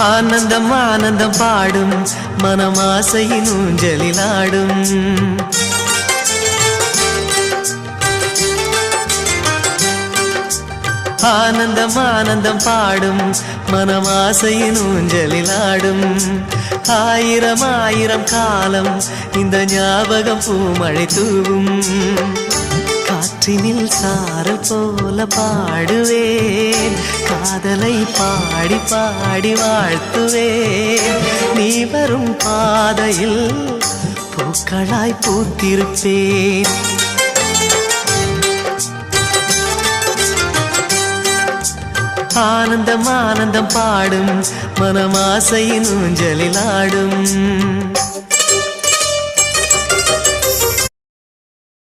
ஆனந்தம் ஆனந்தம் பாடும் மனமாசையின் ஊஞ்சலிலாடும் ஆனந்தம் ஆனந்தம் பாடும் மனமாசையின் ஊஞ்சலிலாடும் ஆயிரம் ஆயிரம் காலம் இந்த ஞாபகம் பூமழை தூவும். காற்றினில் சாரல் போல பாடுவேன். காதலை பாடி பாடி வாழ்த்துவேன். நீ வரும் பாதையில் பூக்களாய் பூத்திருப்பேன். ஆனந்தம் ஆனந்தம் பாடும் மனமாசையின் ஊஞ்சலில் ஆடும்.